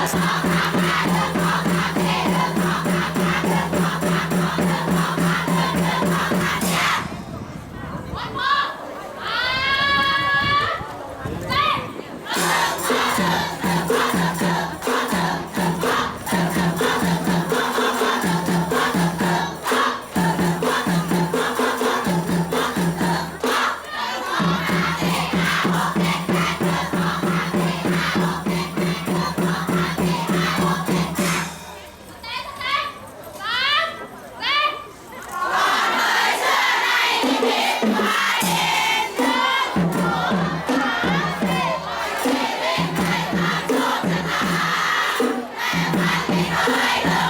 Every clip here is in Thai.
Cause I'll come I love.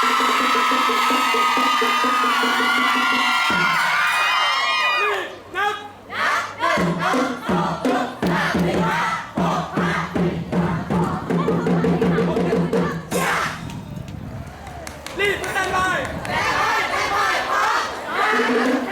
รีบเต้นไปเต้นไปเต้นไปพร้อม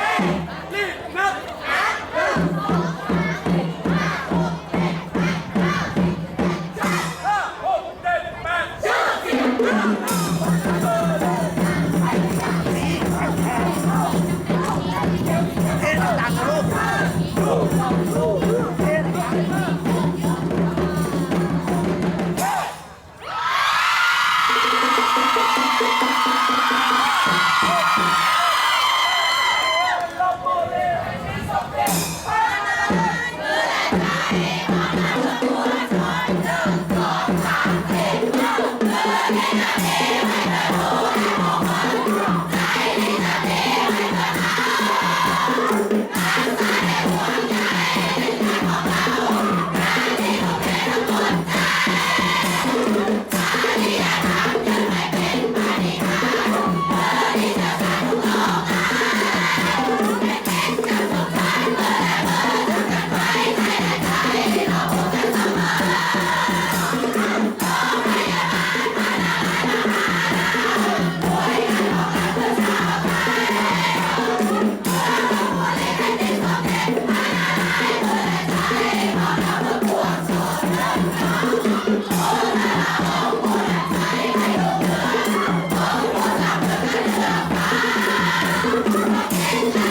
Thank you.